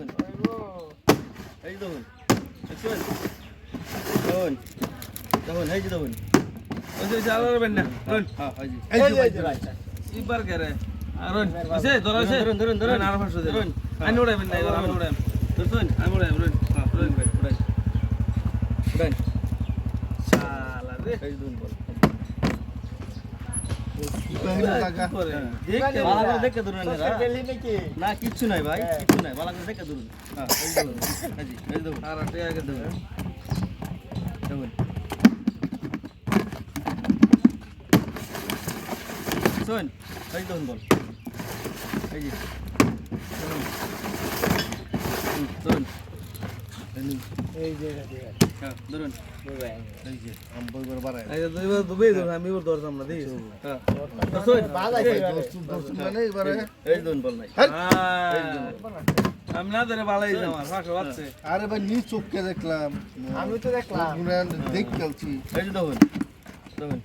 দেখুন। এই দেখুন দেখছেন? দেখুন দেখুন এই দেখুন। ওই যে আলো রবেন না রন হ্যাঁ এই যে এই যে, এই যে। ইবার করে রন আছে? ধরো আছে? ধরুন, ধরুন, ধরুন। আর পাঁচশো ধরুন। আমি না আমি আমি হ্যাঁ শালা রে। এই দেখুন বল কাকা। করে দেখতে ভালো করে দেখতে ধরুন তোর এনারা। গেলি নাকি? না কিচ্ছু নাই ভাই হ্যাঁ। কিচ্ছু নাই ভালো করে দেখে ধরুন হ্যাঁ এই যে দেখুন এই যে এই যে দেখুন আর আটে আগে দেব দেখুন শোন এই দেখুন বল। এই যে এই যে, হ্যাঁ ধরুন। এই যে। এই যে এই যে দুইবার দুবে ধর আমি এবার ধরতাম না দেখিস? হ্যাঁ। তোর এবারে। এই দেখুন বল নাই। আমি না ধরে ভালোই আমার ফাঁকা বাচ্চে আরে ভাই নিজ চোখকে দেখলাম। আমি তো দেখলাম। গুনান দেখ খেলছি এই যে দেখুন দেখুন